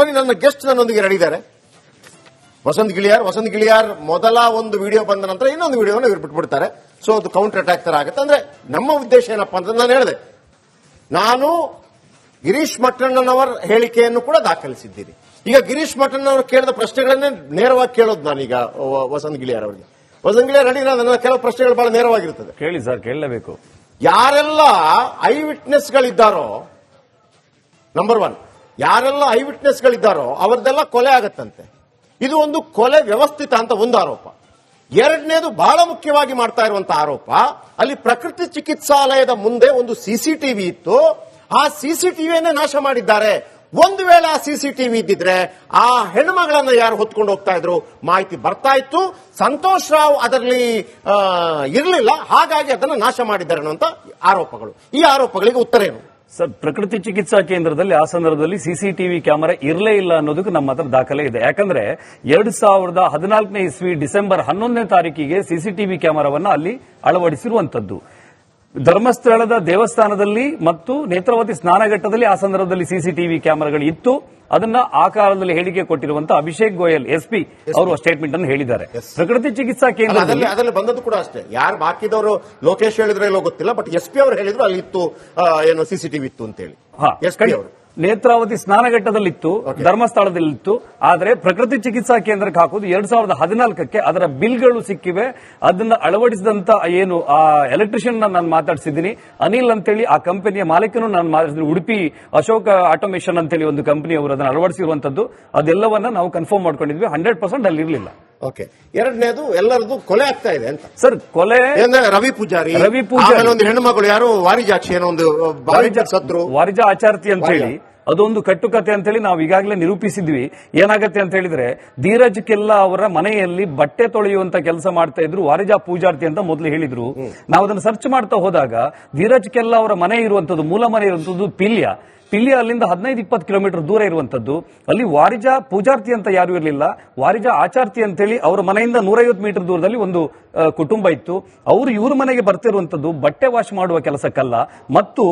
ಬನ್ನಿ ನನ್ನ ಗೆಸ್ಟ್ ನನ್ನೊಂದಿಗೆ ರೆಡಿ ಇದ್ದಾರೆ. ವಸಂತ್ ಗಿಳಿಯಾರ್ ವಸಂತ್ ಗಿಳಿಯಾರ್ ಮೊದಲ ಒಂದು ವಿಡಿಯೋ ಬಂದ ನಂತರ ಇನ್ನೊಂದು ವಿಡಿಯೋನ ಇವ್ರು ಬಿಟ್ಬಿಡ್ತಾರೆ. ಸೊ ಅದು ಕೌಂಟರ್ ಅಟ್ಯಾಕ್ ತರ ಆಗುತ್ತೆ. ಅಂದ್ರೆ ನಮ್ಮ ಉದ್ದೇಶ ಏನಪ್ಪಾ ಅಂತ ನಾನು ಹೇಳಿದೆ. ನಾನು ಗಿರೀಶ್ ಮಠಣ್ಣನವರ ಹೇಳಿಕೆಯನ್ನು ಕೂಡ ದಾಖಲಿಸಿದ್ದೀನಿ. ಈಗ ಗಿರೀಶ್ ಮಠಣ್ಣನವರು ಕೇಳಿದ ಪ್ರಶ್ನೆಗಳನ್ನೇ ನೇರವಾಗಿ ಕೇಳೋದು ನಾನೀಗ ವಸಂತ್ ಗಿಳಿಯಾರ್ ಅವರಿಗೆ. ವಸಂತ್ ಗಿಳಿಯಾರ್ ರೆಡಿ ನನ್ನ ಕೆಲವು ಪ್ರಶ್ನೆಗಳು ಬಹಳ ನೇರವಾಗಿರ್ತದೆ ಕೇಳಿ ಸರ್ ಕೇಳಲೇಬೇಕು. ಯಾರೆಲ್ಲ ಐ ವಿಟ್ನೆಸ್ಗಳಿದ್ದಾರೋ ನಂಬರ್ ಒನ್ ಯಾರೆಲ್ಲ ಐ ವಿಟ್ನೆಸ್ಗಳಿದ್ದಾರೋ ಅವರದೆಲ್ಲ ಕೊಲೆ ಆಗತ್ತಂತೆ. ಇದು ಒಂದು ಕೊಲೆ ವ್ಯವಸ್ಥಿತ ಅಂತ ಒಂದು ಆರೋಪ. ಎರಡನೇದು ಬಹಳ ಮುಖ್ಯವಾಗಿ ಮಾಡ್ತಾ ಇರುವಂತಹ ಆರೋಪ, ಅಲ್ಲಿ ಪ್ರಕೃತಿ ಚಿಕಿತ್ಸಾಲಯದ ಮುಂದೆ ಒಂದು ಸಿಸಿಟಿವಿ ಇತ್ತು. ಆ ಸಿಸಿಟಿವಿಯನ್ನೇ ನಾಶ ಮಾಡಿದ್ದಾರೆ. ಒಂದು ವೇಳೆ ಆ ಸಿಸಿಟಿವಿ ಇದ್ದಿದ್ರೆ ಆ ಹೆಣ್ಮಗಳನ್ನ ಯಾರು ಹೊತ್ಕೊಂಡು ಹೋಗ್ತಾ ಇದ್ರು ಮಾಹಿತಿ ಬರ್ತಾ ಇತ್ತು. ಸಂತೋಷ್ ರಾವ್ ಅದರಲ್ಲಿ ಇರಲಿಲ್ಲ. ಹಾಗಾಗಿ ಅದನ್ನು ನಾಶ ಮಾಡಿದ್ದಾರೆ ಅನ್ನುವಂತ ಆರೋಪಗಳು. ಈ ಆರೋಪಗಳಿಗೆ ಉತ್ತರ ಏನು? ಸರ್, ಪ್ರಕೃತಿ ಚಿಕಿತ್ಸಾ ಕೇಂದ್ರದಲ್ಲಿ ಆ ಸಂದರ್ಭದಲ್ಲಿ ಸಿಸಿಟಿವಿ ಕ್ಯಾಮೆರಾ ಇರಲೇ ಇಲ್ಲ ಅನ್ನೋದಕ್ಕೆ ನಮ್ಮ ಹತ್ರ ದಾಖಲೆ ಇದೆ. ಯಾಕಂದ್ರೆ ಎರಡ್ ಸಾವಿರದ ಹದಿನಾಲ್ಕನೇ ಇಸ್ವಿ ಡಿಸೆಂಬರ್ ಹನ್ನೊಂದನೇ ತಾರೀಕಿಗೆ ಸಿಸಿಟಿವಿ ಕ್ಯಾಮೆರಾವನ್ನು ಅಲ್ಲಿ ಅಳವಡಿಸಿರುವಂತದ್ದು ಧರ್ಮಸ್ಥಳದ ದೇವಸ್ಥಾನದಲ್ಲಿ ಮತ್ತು ನೇತ್ರಾವತಿ ಸ್ನಾನಘಟ್ಟದಲ್ಲಿ ಆ ಸಂದರ್ಭದಲ್ಲಿ ಸಿಸಿಟಿವಿ ಕ್ಯಾಮೆರಾಗಳು ಇತ್ತು. ಅದನ್ನ ಆ ಕಾಲದಲ್ಲಿ ಹೇಳಿಕೆ ಕೊಟ್ಟಿರುವಂತಹ ಅಭಿಷೇಕ್ ಗೋಯಲ್ ಎಸ್ಪಿ ಅವರು ಸ್ಟೇಟ್ಮೆಂಟ್ ಅನ್ನು ಹೇಳಿದ್ದಾರೆ. ಪ್ರಕೃತಿ ಚಿಕಿತ್ಸಾ ಕೇಂದ್ರದಲ್ಲಿ ಅದರಲ್ಲಿ ಬಂದದ್ದು ಕೂಡ ಅಷ್ಟೇ. ಯಾರು ಬಾಕಿದವರು ಲೋಕೇಶ್ ಹೇಳಿದ್ರೆ ಗೊತ್ತಿಲ್ಲ ಬಟ್ ಎಸ್ಪಿ ಅವರು ಹೇಳಿದ್ರು ಅಲ್ಲಿ ಇತ್ತು ಏನು ಸಿಸಿಟಿವಿ ಇತ್ತು ಅಂತ ಹೇಳಿ ಎಸ್ಪಿ ಅವರು. ನೇತ್ರಾವತಿ ಸ್ನಾನಘಟ್ಟದಲ್ಲಿತ್ತು ಧರ್ಮಸ್ಥಳದಲ್ಲಿತ್ತು. ಆದರೆ ಪ್ರಕೃತಿ ಚಿಕಿತ್ಸಾ ಕೇಂದ್ರಕ್ಕೆ ಹಾಕುವುದು ಎರಡ್ ಸಾವಿರದ ಹದಿನಾಲ್ಕಕ್ಕೆ. ಅದರ ಬಿಲ್ಗಳು ಸಿಕ್ಕಿವೆ. ಅದನ್ನ ಅಳವಡಿಸಿದಂತ ಏನು ಆ ಎಲೆಕ್ಟ್ರಿಷಿಯನ್ ನಾನು ಮಾತಾಡಿಸಿದ್ದೀನಿ. ಅನಿಲ್ ಅಂತೇಳಿ ಆ ಕಂಪನಿಯ ಮಾಲೀಕನು ನಾನು ಮಾತಾಡಿಸಿದ್ದೀನಿ. ಉಡುಪಿ ಅಶೋಕ ಆಟೋಮೇಷನ್ ಅಂತೇಳಿ ಒಂದು ಕಂಪನಿ ಅವರು ಅದನ್ನು ಅಳವಡಿಸಿರುವಂತದ್ದು. ಅದೆಲ್ಲವನ್ನ ನಾವು ಕನ್ಫರ್ಮ್ ಮಾಡ್ಕೊಂಡಿದ್ವಿ. ಹಂಡ್ರೆಡ್ ಪರ್ಸೆಂಟ್ ಅಲ್ಲಿ ಇರಲಿಲ್ಲ ಓಕೆ ಎರಡನೇದು ಎಲ್ಲರದು ಕೊಲೆ ಆಗ್ತಾ ಇದೆ ಅಂತ. ಸರ್ ಕೊಲೆ ಏನಂದ್ರೆ ರವಿ ಪೂಜಾರಿ ರವಿ ಪೂಜಾರಿ. ಆಮೇಲೆ ಒಂದು ಹೆಣ್ಣು ಮಗಳು ಯಾರು? ವಾರಿಜಾಕ್ಷಿ ಏನೋ ಒಂದು ವಾರಿಜ ಆಚಾರ್ತಿ ಅಂತ ಹೇಳಿ ಅದೊಂದು ಕಟ್ಟುಕತೆ ಅಂತ ಹೇಳಿ ನಾವು ಈಗಾಗಲೇ ನಿರೂಪಿಸಿದ್ವಿ. ಏನಾಗತ್ತೆ ಅಂತ ಹೇಳಿದ್ರೆ ಧೀರಜ್ ಕೆಲ್ಲಾ ಅವರ ಮನೆಯಲ್ಲಿ ಬಟ್ಟೆ ತೊಳೆಯುವಂತ ಕೆಲಸ ಮಾಡ್ತಾ ಇದ್ರು ವಾರಿಜಾ ಪೂಜಾರ್ತಿ ಅಂತ ಮೊದಲು ಹೇಳಿದ್ರು. ನಾವು ಅದನ್ನು ಸರ್ಚ್ ಮಾಡ್ತಾ ಹೋದಾಗ ಧೀರಜ್ ಕೆಲ್ಲಾ ಅವರ ಮನೆ ಇರುವಂತದ್ದು ಮೂಲ ಮನೆ ಇರುವಂತದ್ದು ಪಿಲ್ಯ. ಪಿಲ್ಯ ಅಲ್ಲಿಂದ ಹದಿನೈದು, ಇಪ್ಪತ್ತು ಕಿಲೋಮೀಟರ್ ದೂರ ಇರುವಂತದ್ದು ಅಲ್ಲಿ ವಾರಿಜ ಪೂಜಾರ್ತಿ ಅಂತ ಯಾರು ಇರಲಿಲ್ಲ. ವಾರಿಜ ಆಚಾರ್ತಿ ಅಂತೇಳಿ ಅವರ ಮನೆಯಿಂದ ನೂರೈವತ್ತು ಮೀಟರ್ ದೂರದಲ್ಲಿ ಒಂದು ಕುಟುಂಬ ಇತ್ತು. ಅವರು ಇವ್ರ ಮನೆಗೆ ಬರ್ತಿರುವಂತದ್ದು ಬಟ್ಟೆ ವಾಶ್ ಮಾಡುವ ಕೆಲಸಕ್ಕಲ್ಲ. ಮತ್ತು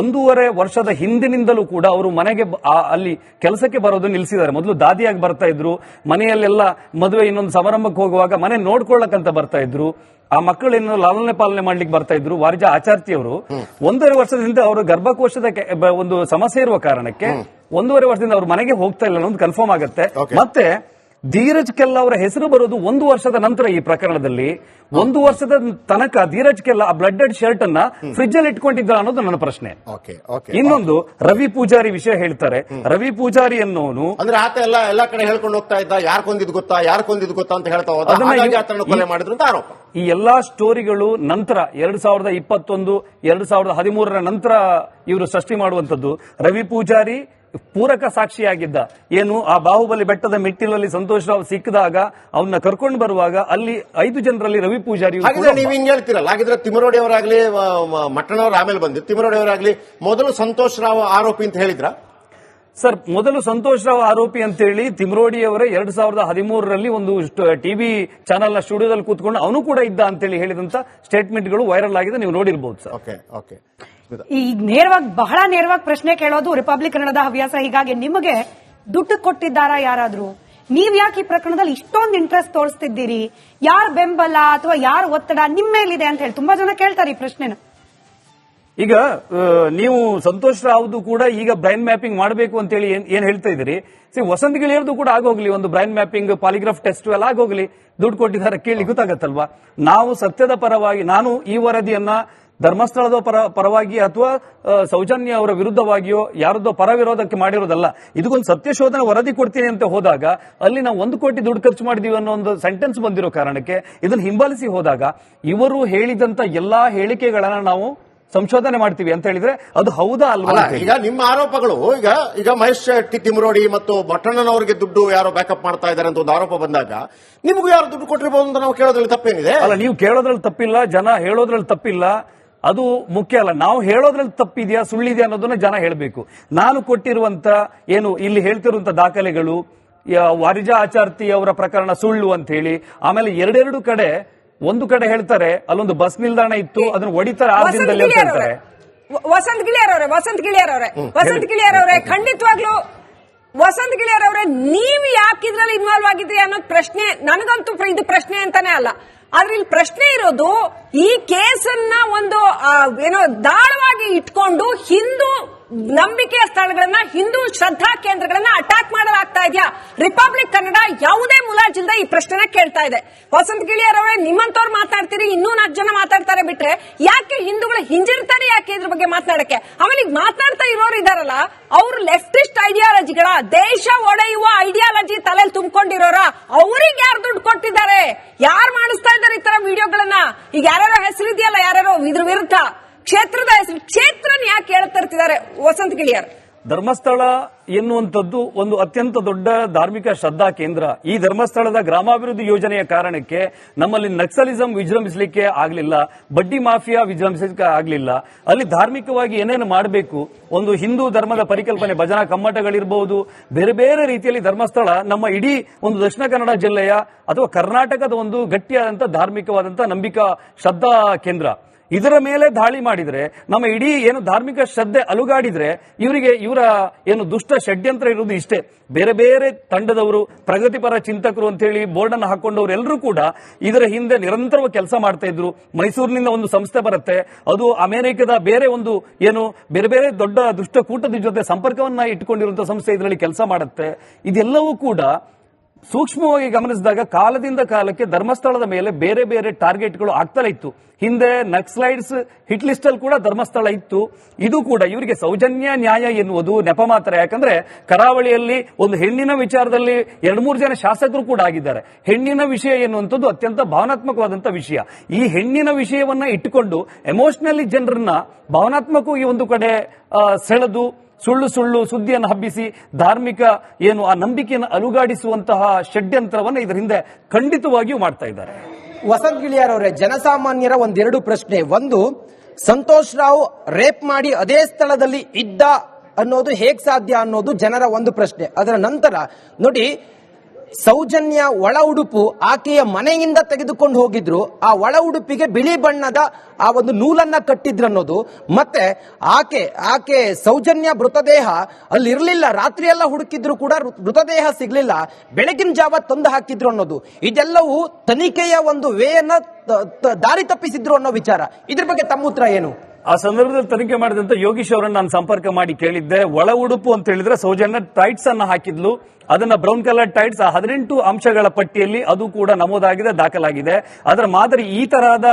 ಒಂದೂವರೆ ವರ್ಷದ ಹಿಂದಿನಿಂದಲೂ ಕೂಡ ಅವರು ಮನೆಗೆ ಅಲ್ಲಿ ಕೆಲಸಕ್ಕೆ ಬರೋದು ನಿಲ್ಲಿಸಿದ್ದಾರೆ. ಮೊದಲು ದಾದಿಯಾಗಿ ಬರ್ತಾ ಇದ್ರು. ಮನೆಯಲ್ಲೆಲ್ಲ ಮದುವೆ ಇನ್ನೊಂದು ಸಮಾರಂಭಕ್ಕೆ ಹೋಗುವಾಗ ಮನೆ ನೋಡ್ಕೊಳ್ಳಕ್ಕಂತ ಬರ್ತಾ ಇದ್ರು. ಆ ಮಕ್ಕಳೇನು ಲಾಲನೆ ಪಾಲನೆ ಮಾಡ್ಲಿಕ್ಕೆ ಬರ್ತಾ ಇದ್ರು. ವಾರ್ಜ ಆಚಾರ್ತಿಯವರು ಒಂದೂವರೆ ವರ್ಷದಿಂದ ಅವರು ಗರ್ಭಕೋಶದ ಒಂದು ಸಮಸ್ಯೆ ಇರುವ ಕಾರಣಕ್ಕೆ ಒಂದೂವರೆ ವರ್ಷದಿಂದ ಅವ್ರ ಮನೆಗೆ ಹೋಗ್ತಾ ಇಲ್ಲ ಅನ್ನೋದು ಕನ್ಫರ್ಮ್ ಆಗುತ್ತೆ. ಮತ್ತೆ ಧೀರಜ್ ಕೆಲ್ಲ ಅವರ ಹೆಸರು ಬರೋದು ಒಂದು ವರ್ಷದ ನಂತರ ಈ ಪ್ರಕರಣದಲ್ಲಿ. ಒಂದು ವರ್ಷದ ತನಕ ಧೀರಜ್ ಕೆಲ್ಲ ಆ ಬ್ಲಡೆಡ್ ಶರ್ಟ್ ಅನ್ನ ಫ್ರಿಜ್ ಅಲ್ಲಿ ಇಟ್ಕೊಂಡಿದ್ದ ಅನ್ನೋದು ನನ್ನ ಪ್ರಶ್ನೆ. ಇನ್ನೊಂದು ರವಿ ಪೂಜಾರಿ ವಿಷಯ ಹೇಳ್ತಾರೆ. ರವಿ ಪೂಜಾರಿ ಅನ್ನೋನು ಅಂದ್ರೆ ಆತ ಎಲ್ಲ ಎಲ್ಲಾ ಕಡೆ ಹೇಳ್ಕೊಂಡು ಹೋಗ್ತಾ ಇದ್ದ ಯಾರು ಕೊಂದಿದ್ ಗೊತ್ತಾ ಯಾರು ಕೊಂದಿದ್ ಗೊತ್ತಾ ಅಂತ ಹೇಳ್ತಾ ಹೋದ. ಕೊಲೆ ಮಾಡಿದ್ರು ಅಂತ ಆರೋಪ. ಈ ಎಲ್ಲಾ ಸ್ಟೋರಿಗಳು ನಂತರ ಎರಡ್ ಸಾವಿರದ ಇಪ್ಪತ್ತೊಂದು ಎರಡ್ ಸಾವಿರದ ಹದಿಮೂರರ ನಂತರ ಇವರು ಸೃಷ್ಟಿ ಮಾಡುವಂತದ್ದು ರವಿ ಪೂಜಾರಿ ಪೂರಕ ಸಾಕ್ಷಿಯಾಗಿದ್ದ. ಏನು ಆ ಬಾಹುಬಲಿ ಬೆಟ್ಟದ ಮೆಟ್ಟಿಲಲ್ಲಿ ಸಂತೋಷ್ ರಾವ್ ಸಿಕ್ಕಿದಾಗ ಅವನ್ನ ಕರ್ಕೊಂಡು ಬರುವಾಗ ಅಲ್ಲಿ ಐದು ಜನರಲ್ಲಿ ರವಿ ಪೂಜಾರಿ ಹಾಗಿದ್ರೆ ನೀವು ಹಿಂಗ್ ಹೇಳ್ತೀರಲ್ಲ ಹಾಗಿದ್ರೆ ತಿಮರೋಡಿ ಅವರಾಗ್ಲಿ ಮಟ್ಟಣ್ಣವ್ರು ಆಮೇಲೆ ಬಂದಿದ್ದು ತಿಮರೋಡಿ ಅವರಾಗ್ಲಿ ಮೊದಲು ಸಂತೋಷ್ ರಾವ್ ಆರೋಪಿ ಅಂತ ಹೇಳಿದ್ರ? ಸರ್ ಮೊದಲು ಸಂತೋಷ್ ರಾವ್ ಆರೋಪಿ ಅಂತೇಳಿ ಹೇಳಿ ಅವರೇ ಎರಡ್ ಸಾವಿರದ ಹದಿಮೂರರಲ್ಲಿ ಒಂದು ಟಿವಿ ಚಾನೆಲ್ನ ಸ್ಟುಡಿಯೋದಲ್ಲಿ ಕೂತ್ಕೊಂಡು ಅವನು ಕೂಡ ಇದ್ದ ಅಂತೇಳಿ ಹೇಳಿದಂತ ಸ್ಟೇಟ್ಮೆಂಟ್ಗಳು ವೈರಲ್ ಆಗಿದೆ ನೀವು ನೋಡಿರ್ಬೋದು ಸರ್. Okay okay. ಈ ನೇರವಾಗಿ ಬಹಳ ನೇರವಾಗಿ ಪ್ರಶ್ನೆ ಕೇಳೋದು ರಿಪಬ್ಲಿಕ್ ಕನ್ನಡದ ಹವ್ಯಾಸ. ಹೀಗಾಗಿ ನಿಮಗೆ ದುಡ್ಡು ಕೊಟ್ಟಿದ್ದಾರಾ ಯಾರಾದ್ರೂ? ನೀವ್ ಯಾಕೆ ಈ ಪ್ರಕರಣದಲ್ಲಿ ಇಷ್ಟೊಂದು ಇಂಟ್ರೆಸ್ಟ್ ತೋರಿಸ್ತಿದ್ದೀರಿ? ಯಾರ ಬೆಂಬಲ ಅಥವಾ ಯಾರ ಒತ್ತಡ ನಿಮ್ಮ ಮೇಲಿದೆ ಅಂತ ಹೇಳಿ. ತುಂಬಾ ಜನ ಕೇಳ್ತಾರೆ ಈ ಪ್ರಶ್ನೆನ. ಈಗ ನೀವು ಸಂತೋಷ್ ರಾವ್ದು ಕೂಡ ಈಗ ಬ್ರೈನ್ ಮ್ಯಾಪಿಂಗ್ ಮಾಡಬೇಕು ಅಂತೇಳಿ ಏನ್ ಏನ್ ಹೇಳ್ತಾ ಇದ್ದೀರಿ? ಸಿ ವಸಂತ ಗಿಳಿಯರ್ದು ಕೂಡ ಆಗೋಗ್ಲಿ ಒಂದು ಬ್ರೈನ್ ಮ್ಯಾಪಿಂಗ್ ಪಾಲಿಗ್ರಾಫ್ ಟೆಸ್ಟ್ ಎಲ್ಲ ಆಗೋಗ್ಲಿ. ದುಡ್ಡು ಕೊಟ್ಟಿದ್ದಾರೆ ಕೇಳಿ ಗೊತ್ತಾಗತ್ತಲ್ವಾ? ನಾವು ಸತ್ಯದ ಪರವಾಗಿ ನಾನು ಈ ವರದಿಯನ್ನ ಧರ್ಮಸ್ಥಳದ ಪರ ಪರವಾಗಿ ಅಥವಾ ಸೌಜನ್ಯ ಅವರ ವಿರುದ್ಧವಾಗಿಯೋ ಯಾರದ್ದೋ ಪರ ವಿರೋಧಕ್ಕೆ ಮಾಡಿರೋದಲ್ಲ. ಇದಕ್ಕೊಂದು ಸತ್ಯಶೋಧನೆ ವರದಿ ಕೊಡ್ತೀನಿ ಅಂತ ಹೋದಾಗ ಅಲ್ಲಿ ನಾವು ಒಂದು ಕೋಟಿ ದುಡ್ಡು ಖರ್ಚು ಮಾಡಿದೀವಿ ಅನ್ನೋ ಒಂದು ಸೆಂಟೆನ್ಸ್ ಬಂದಿರೋ ಕಾರಣಕ್ಕೆ ಇದನ್ನು ಹಿಂಬಾಲಿಸಿ ಹೋದಾಗ ಇವರು ಹೇಳಿದಂತ ಎಲ್ಲಾ ಹೇಳಿಕೆಗಳನ್ನ ನಾವು ಸಂಶೋಧನೆ ಮಾಡ್ತೀವಿ ಅಂತ ಹೇಳಿದ್ರೆ ಅದು ಹೌದಾ ಅಲ್ವಾ ಈಗ ನಿಮ್ಮ ಆರೋಪಗಳು ಈಗ ಈಗ ಮಹೇಶ್ ಟಿ ತಿಮರೋಡಿ ಮತ್ತು ಭಟ್ಟಣ್ಣನವರಿಗೆ ದುಡ್ಡು ಯಾರೋ ಬ್ಯಾಕಪ್ ಮಾಡ್ತಾ ಇದ್ದಾರೆ ಅಂತ ಒಂದು ಆರೋಪ ಬಂದಾಗ ನಿಮಗೂ ಯಾರು ದುಡ್ಡು ಕೊಟ್ಟಿರಬಹುದು ಅಂತ ನಾವು ಕೇಳೋದ್ರಲ್ಲಿ ತಪ್ಪೇನಿದೆ? ಅಲ್ಲ ನೀವು ಕೇಳೋದ್ರಲ್ಲಿ ತಪ್ಪಿಲ್ಲ ಜನ ಹೇಳೋದ್ರಲ್ಲಿ ತಪ್ಪಿಲ್ಲ. ಅದು ಮುಖ್ಯ ಅಲ್ಲ. ನಾವು ಹೇಳೋದ್ರಲ್ಲಿ ತಪ್ಪಿದೆಯಾ ಸುಳ್ಳಿದೆಯಾ ಅನ್ನೋದನ್ನ ಜನ ಹೇಳಬೇಕು. ನಾನು ಕೊಟ್ಟಿರುವಂತ ಏನು ಇಲ್ಲಿ ಹೇಳ್ತಿರುವಂತ ದಾಖಲೆಗಳು ವಾರಿಜ ಆಚಾರ್ತಿ ಅವರ ಪ್ರಕರಣ ಸುಳ್ಳು ಅಂತ ಹೇಳಿ ಆಮೇಲೆ ಎರಡೆರಡು ಕಡೆ ಒಂದು ಕಡೆ ಹೇಳ್ತಾರೆ ಅಲ್ಲೊಂದು ಬಸ್ ನಿಲ್ದಾಣ ಇತ್ತು ಅದನ್ನ ಒಡಿತಾರೆ ಆ ದಿನದಲ್ಲಿ ಹೇಳ್ತಾರೆ. ವಸಂತ್ ಗಿಳಿಯರ್ ಅವರೇ ವಸಂತ್ ಗಿಳಿಯರ್ ಅವರೇ ವಸಂತ್ ಗಿಳಿಯರ್ ಅವರೇ ಖಂಡಿತವಾಗ್ಲೂ ವಸಂತ ಗಿಳಿಯರ್ ಅವರೇ ನೀವು ಯಾಕೆ ಇದ್ರಲ್ಲಿ ಇನ್ವಾಲ್ವ್ ಆಗಿದ್ರಿ ಅನ್ನೋದು ಪ್ರಶ್ನೆ ನನಗಂತೂ ಇದು ಪ್ರಶ್ನೆ ಅಂತಾನೆ ಅಲ್ಲ. ಆದ್ರೆ ಇಲ್ಲಿ ಪ್ರಶ್ನೆ ಇರೋದು ಈ ಕೇಸನ್ನ ಒಂದು ಏನೋ ದಾಳವಾಗಿ ಇಟ್ಕೊಂಡು ಹಿಂದೂ ನಂಬಿಕೆಯ ಸ್ಥಳಗಳನ್ನ, ಹಿಂದೂ ಶ್ರದ್ಧಾ ಕೇಂದ್ರಗಳನ್ನ ಅಟ್ಯಾಕ್ ಮಾಡಲಾಗ್ತಾ ಇದೆಯಾ? ರಿಪಬ್ಲಿಕ್ ಕನ್ನಡ ಯಾವುದೇ ಮುಲಾಜಿಲ್ದೆ ಈ ಪ್ರಶ್ನೆನ ಕೇಳ್ತಾ ಇದೆ. ವಸಂತ ಗಿಳಿಯರ್ ಅವರೇ ನಿಮ್ಮಂತವ್ರು ಮಾತಾಡ್ತೀರಿ, ಇನ್ನೂ ನಾಲ್ಕು ಜನ ಮಾತಾಡ್ತಾರೆ ಬಿಟ್ರೆ, ಯಾಕೆ ಹಿಂದೂಗಳು ಹಿಂಜಿರ್ತಾರೆ ಯಾಕೆ ಇದ್ರ ಬಗ್ಗೆ ಮಾತನಾಡಕ್ಕೆ? ಅವನಿಗೆ ಮಾತಾಡ್ತಾ ಇರೋರು ಇದಾರಲ್ಲ, ಅವ್ರು ಲೆಫ್ಟಿಸ್ಟ್ ಐಡಿಯಾಲಜಿಗಳ ದೇಶ ಒಡೆಯುವ ಐಡಿಯಾಲಜಿ ತಲೆಯಲ್ಲಿ ತುಂಬಿಕೊಂಡಿರೋರ, ಅವ್ರಿಗೆ ಯಾರು ದುಡ್ಡು ಕೊಟ್ಟಿದ್ದಾರೆ? ಯಾರು ಮಾಡಿಸ್ತಾ ಇದ್ದಾರೆ ಈ ತರ ವಿಡಿಯೋಗಳನ್ನ ಈಗ ಯಾರ್ಯಾರೋ ಹೆಸರಿದೆಯಲ್ಲ, ಯಾರ್ಯಾರೋ ಇದ್ರ ವಿರುದ್ಧ? ಕ್ಷೇತ್ರದ ಹೆಸರು ಕ್ಷೇತ್ರನ ಯಾಕೆ ಹೇಳ್ತಿರ್ತಿದ್ದಾರೆ ವಸಂತ ಗಿಳಿಯರ್ ಧರ್ಮಸ್ಥಳ ಎನ್ನುವಂಥದ್ದು ಒಂದು ಅತ್ಯಂತ ದೊಡ್ಡ ಧಾರ್ಮಿಕ ಶ್ರದ್ಧಾ ಕೇಂದ್ರ. ಈ ಧರ್ಮಸ್ಥಳದ ಗ್ರಾಮಾಭಿವೃದ್ಧಿ ಯೋಜನೆಯ ಕಾರಣಕ್ಕೆ ನಮ್ಮಲ್ಲಿ ನಕ್ಸಲಿಸಂ ವಿಜೃಂಭಿಸಲಿಕ್ಕೆ ಆಗಲಿಲ್ಲ, ಬಡ್ಡಿ ಮಾಫಿಯಾ ವಿಜೃಂಭಿಸಲಿಕ್ಕೆ ಆಗಲಿಲ್ಲ. ಅಲ್ಲಿ ಧಾರ್ಮಿಕವಾಗಿ ಏನೇನು ಮಾಡಬೇಕು? ಒಂದು ಹಿಂದೂ ಧರ್ಮದ ಪರಿಕಲ್ಪನೆ, ಭಜನಾ ಕಮ್ಮಟಗಳಿರಬಹುದು ಬೇರೆ ಬೇರೆ ರೀತಿಯಲ್ಲಿ ಧರ್ಮಸ್ಥಳ ನಮ್ಮ ಇಡೀ ಒಂದು ದಕ್ಷಿಣ ಕನ್ನಡ ಜಿಲ್ಲೆಯ ಅಥವಾ ಕರ್ನಾಟಕದ ಒಂದು ಗಟ್ಟಿಯಾದಂಥ ಧಾರ್ಮಿಕವಾದಂಥ ನಂಬಿಕಾ ಶ್ರದ್ಧಾ ಕೇಂದ್ರ. ಇದರ ಮೇಲೆ ದಾಳಿ ಮಾಡಿದ್ರೆ, ನಮ್ಮ ಇಡೀ ಏನು ಧಾರ್ಮಿಕ ಶ್ರದ್ಧೆ ಅಲುಗಾಡಿದ್ರೆ, ಇವರಿಗೆ ಇವರ ಏನು ದುಷ್ಟ ಷಡ್ಯಂತ್ರ ಇರುವುದು ಇಷ್ಟೇ. ಬೇರೆ ಬೇರೆ ತಂಡದವರು, ಪ್ರಗತಿಪರ ಚಿಂತಕರು ಅಂತ ಹೇಳಿ ಬೋರ್ಡ್ ಅನ್ನು ಹಾಕೊಂಡವರು ಎಲ್ಲರೂ ಕೂಡ ಇದರ ಹಿಂದೆ ನಿರಂತರವಾಗಿ ಕೆಲಸ ಮಾಡ್ತಾ ಇದ್ರು. ಮೈಸೂರಿನಿಂದ ಒಂದು ಸಂಸ್ಥೆ ಬರುತ್ತೆ. ಅದು ಅಮೆರಿಕದ ಬೇರೆ ಒಂದು ಏನು, ಬೇರೆ ಬೇರೆ ದೊಡ್ಡ ದುಷ್ಟ ಕೂಟದ ಜೊತೆ ಸಂಪರ್ಕವನ್ನ ಇಟ್ಟುಕೊಂಡಿರುವಂತಹ ಸಂಸ್ಥೆ ಇದರಲ್ಲಿ ಕೆಲಸ ಮಾಡುತ್ತೆ. ಇದೆಲ್ಲವೂ ಕೂಡ ಸೂಕ್ಷ್ಮವಾಗಿ ಗಮನಿಸಿದಾಗ ಕಾಲದಿಂದ ಕಾಲಕ್ಕೆ ಧರ್ಮಸ್ಥಳದ ಮೇಲೆ ಬೇರೆ ಬೇರೆ ಟಾರ್ಗೆಟ್ಗಳು ಆಗ್ತಲೇ ಇತ್ತು. ಹಿಂದೆ ನಕ್ಸಲೈಡ್ಸ್ ಹಿಟ್ ಲಿಸ್ಟ್ ಅಲ್ಲಿ ಕೂಡ ಧರ್ಮಸ್ಥಳ ಇತ್ತು. ಇದು ಕೂಡ ಇವರಿಗೆ ಸೌಜನ್ಯ ನ್ಯಾಯ ಎನ್ನುವುದು ನೆಪ ಮಾತ್ರ. ಯಾಕಂದ್ರೆ ಕರಾವಳಿಯಲ್ಲಿ ಒಂದು ಹೆಣ್ಣಿನ ವಿಚಾರದಲ್ಲಿ ಎರಡು ಮೂರು ಜನ ಶಾಸಕರು ಕೂಡ ಆಗಿದ್ದಾರೆ. ಹೆಣ್ಣಿನ ವಿಷಯ ಎನ್ನುವಂಥದ್ದು ಅತ್ಯಂತ ಭಾವನಾತ್ಮಕವಾದಂತಹ ವಿಷಯ. ಈ ಹೆಣ್ಣಿನ ವಿಷಯವನ್ನ ಇಟ್ಟುಕೊಂಡು ಎಮೋಷನಲಿ ಜನರನ್ನ ಭಾವನಾತ್ಮಕವಾಗಿ ಒಂದು ಕಡೆ ಸೆಳೆದು ಸುಳ್ಳು ಸುಳ್ಳು ಸುದ್ದಿಯನ್ನು ಹಬ್ಬಿಸಿ ಧಾರ್ಮಿಕ ಏನು ಆ ನಂಬಿಕೆಯನ್ನು ಅಲುಗಾಡಿಸುವಂತಹ ಷಡ್ಯಂತ್ರವನ್ನು ಇದರ ಹಿಂದೆ ಖಂಡಿತವಾಗಿಯೂ ಮಾಡ್ತಾ ಇದ್ದಾರೆ. ವಸಂತ್ ಗಿಳಿಯಾರವರೇ ಜನಸಾಮಾನ್ಯರ ಒಂದೆರಡು ಪ್ರಶ್ನೆ. ಒಂದು, ಸಂತೋಷ್ ರಾವ್ ರೇಪ್ ಮಾಡಿ ಅದೇ ಸ್ಥಳದಲ್ಲಿ ಇದ್ದ ಅನ್ನೋದು ಹೇಗ್ ಸಾಧ್ಯ ಅನ್ನೋದು ಜನರ ಒಂದು ಪ್ರಶ್ನೆ. ಅದರ ನಂತರ, ನೋಡಿ ಸೌಜನ್ಯ ಒಳ ಉಡುಪು ಆಕೆಯ ಮನೆಯಿಂದ ತೆಗೆದುಕೊಂಡು ಹೋಗಿದ್ರು. ಆ ಒಳ ಉಡುಪಿಗೆ ಬಿಳಿ ಬಣ್ಣದ ಆ ಒಂದು ನೂಲನ್ನ ಕಟ್ಟಿದ್ರು ಅನ್ನೋದು. ಮತ್ತೆ ಆಕೆ ಆಕೆ ಸೌಜನ್ಯ ಮೃತದೇಹ ಅಲ್ಲಿ ಇರಲಿಲ್ಲ ರಾತ್ರಿ ಎಲ್ಲ ಹುಡುಕಿದ್ರು ಕೂಡ ಮೃತದೇಹ ಸಿಗ್ಲಿಲ್ಲ. ಬೆಳಗಿನ ಜಾವ ತಂದು ಹಾಕಿದ್ರು ಅನ್ನೋದು. ಇದೆಲ್ಲವೂ ತನಿಖೆಯ ಒಂದು ವೇಯನ್ನ ದಾರಿ ತಪ್ಪಿಸಿದ್ರು ಅನ್ನೋ ವಿಚಾರ. ಇದ್ರ ಬಗ್ಗೆ ತಮ್ಮ ಉತ್ತರ ಏನು? ಆ ಸಂದರ್ಭದಲ್ಲಿ ತನಿಖೆ ಮಾಡಿದಂತ ಯೋಗೀಶ್ ಅವರನ್ನು ನಾನು ಸಂಪರ್ಕ ಮಾಡಿ ಕೇಳಿದ್ದೆ. ಒಳ ಉಡುಪು ಅಂತ ಹೇಳಿದ್ರೆ ಸೌಜನ್ಯ ಟೈಟ್ಸ್ ಅನ್ನ ಹಾಕಿದ್ಲು. ಅದನ್ನ ಬ್ರೌನ್ ಕಲರ್ ಟೈಟ್ಸ್ ಹದಿನೆಂಟು ಅಂಶಗಳ ಪಟ್ಟಿಯಲ್ಲಿ ಅದು ಕೂಡ ನಮೂದಾಗಿದೆ, ದಾಖಲಾಗಿದೆ. ಅದರ ಮಾದರಿ ಈ ತರಹದ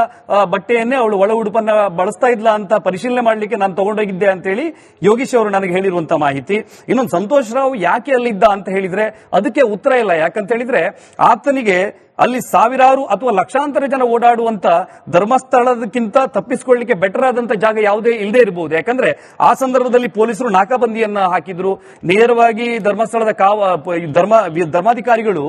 ಬಟ್ಟೆಯನ್ನೇ ಅವಳು ಒಳ ಉಡುಪನ್ನ ಬಳಸ್ತಾ ಇದ್ಲ ಅಂತ ಪರಿಶೀಲನೆ ಮಾಡಲಿಕ್ಕೆ ನಾನು ತಗೊಂಡೋಗಿದ್ದೆ ಅಂತ ಹೇಳಿ ಯೋಗೀಶ್ ಅವರು ನನಗೆ ಹೇಳಿರುವಂತ ಮಾಹಿತಿ. ಇನ್ನೊಂದು ಸಂತೋಷ್ ರಾವ್ ಯಾಕೆ ಅಲ್ಲಿದ್ದ ಅಂತ ಹೇಳಿದ್ರೆ ಅದಕ್ಕೆ ಉತ್ತರ ಇಲ್ಲ. ಯಾಕಂತ ಹೇಳಿದ್ರೆ ಆತನಿಗೆ ಅಲ್ಲಿ ಸಾವಿರಾರು ಅಥವಾ ಲಕ್ಷಾಂತರ ಜನ ಓಡಾಡುವಂತ ಧರ್ಮಸ್ಥಳದಕ್ಕಿಂತ ತಪ್ಪಿಸಿಕೊಳ್ಳಲಿಕ್ಕೆ ಬೆಟರ್ ಆದಂತ ಜಾಗ ಯಾವುದೇ ಇಲ್ಲದೆ ಇರಬಹುದು ಯಾಕಂದ್ರೆ ಆ ಸಂದರ್ಭದಲ್ಲಿ ಪೊಲೀಸರು ನಾಕಾಬಂದಿಯನ್ನ ಹಾಕಿದ್ರು. ನೇರವಾಗಿ ಧರ್ಮಸ್ಥಳದ ಕಾವ ಧರ್ಮ ಧರ್ಮಾಧಿಕಾರಿಗಳು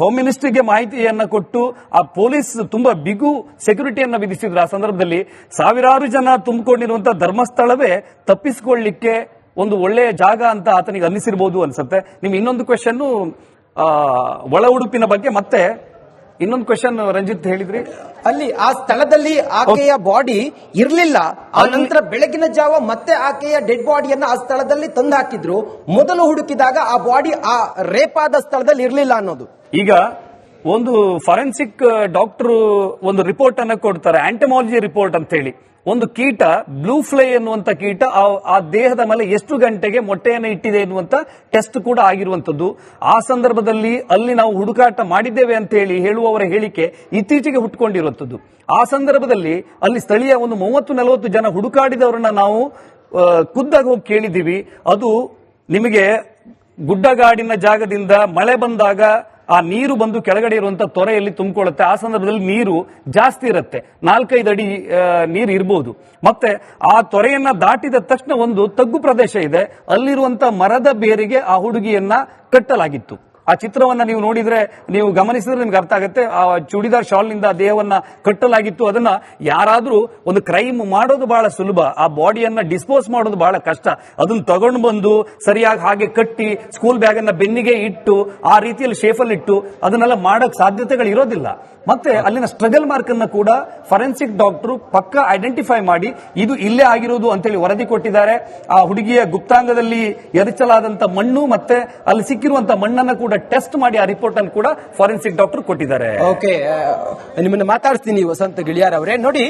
ಹೋಮ್ ಮಿನಿಸ್ಟ್ರಿಗೆ ಮಾಹಿತಿಯನ್ನ ಕೊಟ್ಟು ಆ ಪೊಲೀಸ್ ತುಂಬಾ ಬಿಗು ಸೆಕ್ಯೂರಿಟಿಯನ್ನ ವಿಧಿಸಿದ್ರು. ಆ ಸಂದರ್ಭದಲ್ಲಿ ಸಾವಿರಾರು ಜನ ತುಂಬಿಕೊಂಡಿರುವಂತಹ ಧರ್ಮಸ್ಥಳವೇ ತಪ್ಪಿಸಿಕೊಳ್ಳಿಕ್ಕೆ ಒಂದು ಒಳ್ಳೆಯ ಜಾಗ ಅಂತ ಆತನಿಗೆ ಅನ್ನಿಸಿರ್ಬೋದು ಅನ್ಸುತ್ತೆ. ನಿಮ್ ಇನ್ನೊಂದು ಕ್ವೆಶನ್ ಒಳ ಉಡುಪಿನ ಬಗ್ಗೆ ಮತ್ತೆ ಇನ್ನೊಂದು ಕ್ವಶನ್ ರಂಜಿತ್ ಹೇಳಿದ್ರಿ. ಅಲ್ಲಿ ಆ ಸ್ಥಳದಲ್ಲಿ ಆಕೆಯ ಬಾಡಿ ಇರ್ಲಿಲ್ಲ. ಆ ನಂತರ ಬೆಳಗಿನ ಜಾವ ಮತ್ತೆ ಆಕೆಯ ಡೆಡ್ ಬಾಡಿಯನ್ನ ಆ ಸ್ಥಳದಲ್ಲಿ ತಂದು ಹಾಕಿದ್ರು ಮೊದಲು ಹುಡುಕಿದಾಗ ಆ ಬಾಡಿ ಆ ರೇಪ್ ಆದ ಸ್ಥಳದಲ್ಲಿ ಇರಲಿಲ್ಲ ಅನ್ನೋದು. ಈಗ ಒಂದು ಫಾರೆನ್ಸಿಕ್ ಡಾಕ್ಟರ್ ಒಂದು ರಿಪೋರ್ಟ್ ಅನ್ನ ಕೊಡ್ತಾರೆ ಆಂಟಮಾಲಜಿ ರಿಪೋರ್ಟ್ ಅಂತ ಹೇಳಿ ಒಂದು ಕೀಟ ಬ್ಲೂ ಫ್ಲೈ ಎನ್ನುವಂತ ಕೀಟ, ಆ- ದೇಹದ ಮೇಲೆ ಎಷ್ಟು ಗಂಟೆಗೆ ಮೊಟ್ಟೆಯನ್ನು ಇಟ್ಟಿದೆ ಎನ್ನುವಂತ ಟೆಸ್ಟ್ ಕೂಡ ಆಗಿರುವಂತದ್ದು ಆ ಸಂದರ್ಭದಲ್ಲಿ ಅಲ್ಲಿ ನಾವು ಹುಡುಕಾಟ ಮಾಡಿದ್ದೇವೆ ಅಂತ ಹೇಳಿ ಹೇಳುವವರ ಹೇಳಿಕೆ ಇತ್ತೀಚೆಗೆ ಹುಟ್ಟುಕೊಂಡಿರುವಂತದ್ದು ಆ ಸಂದರ್ಭದಲ್ಲಿ ಅಲ್ಲಿ ಸ್ಥಳೀಯ ಒಂದು ಮೂವತ್ತು ನಲವತ್ತು ಜನ ಹುಡುಕಾಡಿದವರನ್ನ ನಾವು ಖುದ್ದಾಗಿ ಹೋಗಿ ಕೇಳಿದ್ದೀವಿ. ಅದು ನಿಮಗೆ ಗುಡ್ಡಗಾಡಿನ ಜಾಗದಿಂದ ಮಳೆ ಬಂದಾಗ ಆ ನೀರು ಬಂದು ಕೆಳಗಡೆ ಇರುವಂತ ತೊರೆಯಲ್ಲಿ ತುಂಬಿಕೊಳ್ಳುತ್ತೆ. ಆ ಸಂದರ್ಭದಲ್ಲಿ ನೀರು ಜಾಸ್ತಿ ಇರುತ್ತೆ. ನಾಲ್ಕೈದು ಅಡಿ ನೀರು ಇರಬಹುದು ಮತ್ತೆ ಆ ತೊರೆಯನ್ನ ದಾಟಿದ ತಕ್ಷಣ ಒಂದು ತಗ್ಗು ಪ್ರದೇಶ ಇದೆ. ಅಲ್ಲಿರುವಂತ ಮರದ ಬೇರಿಗೆ ಆ ಹುಡುಗಿಯನ್ನ ಕಟ್ಟಲಾಗಿತ್ತು. ಆ ಚಿತ್ರವನ್ನ ನೀವು ನೋಡಿದ್ರೆ ನೀವು ಗಮನಿಸಿದ್ರೆ ನಿಮ್ಗೆ ಅರ್ಥ ಆಗುತ್ತೆ. ಆ ಚೂಡಿದಾರ್ ಶಾಲ್ನಿಂದ ದೇಹವನ್ನ ಕಟ್ಟಲಾಗಿತ್ತು. ಅದನ್ನ ಯಾರಾದ್ರೂ ಒಂದು ಕ್ರೈಮ್ ಮಾಡೋದು ಬಹಳ ಸುಲಭ. ಆ ಬಾಡಿಯನ್ನ ಡಿಸ್ಪೋಸ್ ಮಾಡೋದು ಬಹಳ ಕಷ್ಟ. ಅದನ್ನ ತಗೊಂಡು ಬಂದು ಸರಿಯಾಗಿ ಹಾಗೆ ಕಟ್ಟಿ ಸ್ಕೂಲ್ ಬ್ಯಾಗ್ ಅನ್ನ ಬೆನ್ನಿಗೆ ಇಟ್ಟು ಆ ರೀತಿಯಲ್ಲಿ ಶೇಫಲ್ಲಿ ಇಟ್ಟು ಅದನ್ನೆಲ್ಲ ಮಾಡಕ್ ಸಾಧ್ಯತೆಗಳು ಇರೋದಿಲ್ಲ. ಮತ್ತೆ ಅಲ್ಲಿನ ಸ್ಟ್ರಗಲ್ ಮಾರ್ಕ್ ಅನ್ನ ಕೂಡ ಫರೆನ್ಸಿಕ್ ಡಾಕ್ಟರ್ ಪಕ್ಕ ಐಡೆಂಟಿಫೈ ಮಾಡಿ ಇದು ಇಲ್ಲೇ ಆಗಿರೋದು ಅಂತೇಳಿ ವರದಿ ಕೊಟ್ಟಿದ್ದಾರೆ. ಆ ಹುಡುಗಿಯ ಗುಪ್ತಾಂಗದಲ್ಲಿ ಎರಚಲಾದಂತ ಮಣ್ಣು ಮತ್ತೆ ಅಲ್ಲಿ ಸಿಕ್ಕಿರುವಂತ ಮಣ್ಣನ್ನ ಕೂಡ ಟೆಸ್ಟ್ ಮಾಡಿ ಆ ರಿಪೋರ್ಟ್ ಅನ್ನು ಕೂಡ ಫಾರೆನ್ಸಿಕ್ ಡಾಕ್ಟರ್ ಕೊಟ್ಟಿದ್ದಾರೆ. ಓಕೆ ನಿಮ್ಮನ್ನ ಮಾತಾಡ್ತೀನಿ ವಸಂತ ಗಿಳಿಯಾರ್ ಅವರೇ. ನೋಡಿ